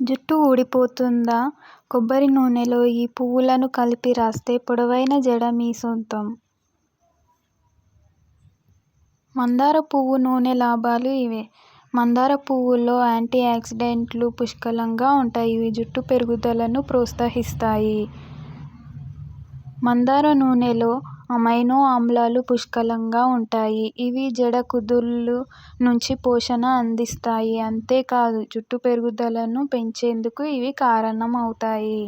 జుట్టు ఊడిపోతుందా? కొబ్బరి నూనెలో ఈ పువ్వులను కలిపి రాస్తే పొడవైన జడ మీ సొంతం! మందార పువ్వు నూనె లాభాలు ఇవే! మందార పువ్వులో యాంటీ ఆక్సిడెంట్లు పుష్కలంగా ఉంటాయి. ఇవి జుట్టు పెరుగుదలను ప్రోత్సహిస్తాయి. మందార నూనెలో అమైనో ఆమ్లాలు పుష్కలంగా ఉంటాయి. ఇవి జడ కుదుళ్ళు నుంచి పోషణ అందిస్తాయి. అంతేకాదు జుట్టు పెరుగుదలను పెంచేందుకు ఇవి కారణమవుతాయి.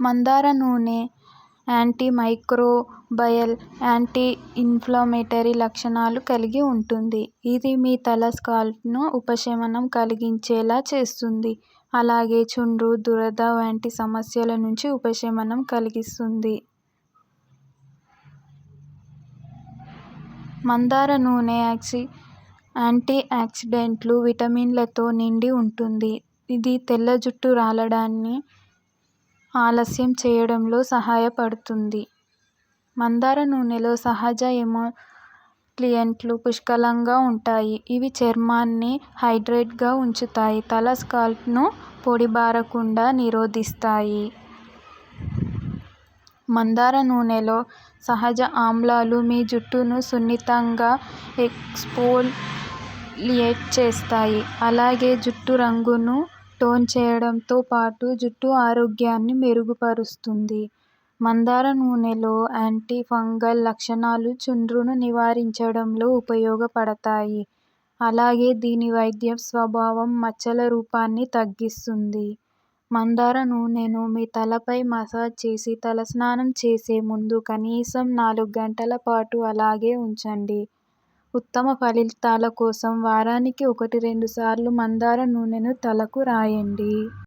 మందార నూనె యాంటీ మైక్రోబయల్, యాంటీ ఇన్ఫ్లమేటరీ లక్షణాలు కలిగి ఉంటుంది. ఇది మీ తల స్కాల్ప్ను ఉపశమనం కలిగించేలా చేస్తుంది. అలాగే చుండ్రు, దురద వంటి సమస్యల నుంచి ఉపశమనం కలిగిస్తుంది. మందార నూనె యాంటీ ఆక్సిడెంట్లు, విటమిన్లతో నిండి ఉంటుంది. ఇది తెల్ల జుట్టు రాలడాన్ని ఆలస్యం చేయడంలో సహాయపడుతుంది. మందార నూనెలో సహజ క్లియంట్లు పుష్కలంగా ఉంటాయి. ఇవి చర్మాన్ని హైడ్రేట్గా ఉంచుతాయి. తల స్కాల్ప్ను పొడిబారకుండా నిరోధిస్తాయి. మందార నూనెలో సహజ ఆమ్లాలు మీ జుట్టును సున్నితంగా ఎక్స్పోలియేట్ చేస్తాయి. అలాగే జుట్టు రంగును టోన్ చేయడంతో పాటు జుట్టు ఆరోగ్యాన్ని మెరుగుపరుస్తుంది. మందార నూనెలో యాంటీ ఫంగల్ లక్షణాలు చుండ్రును నివారించడంలో ఉపయోగపడతాయి. అలాగే దీని వైద్య స్వభావం మచ్చల రూపాన్ని తగ్గిస్తుంది. మందార నూనెను మీ తలపై మసాజ్ చేసి తలస్నానం చేసే ముందు కనీసం నాలుగు గంటల పాటు అలాగే ఉంచండి. ఉత్తమ ఫలితాల కోసం వారానికి ఒకటి రెండు సార్లు మందార నూనెను తలకు రాయండి.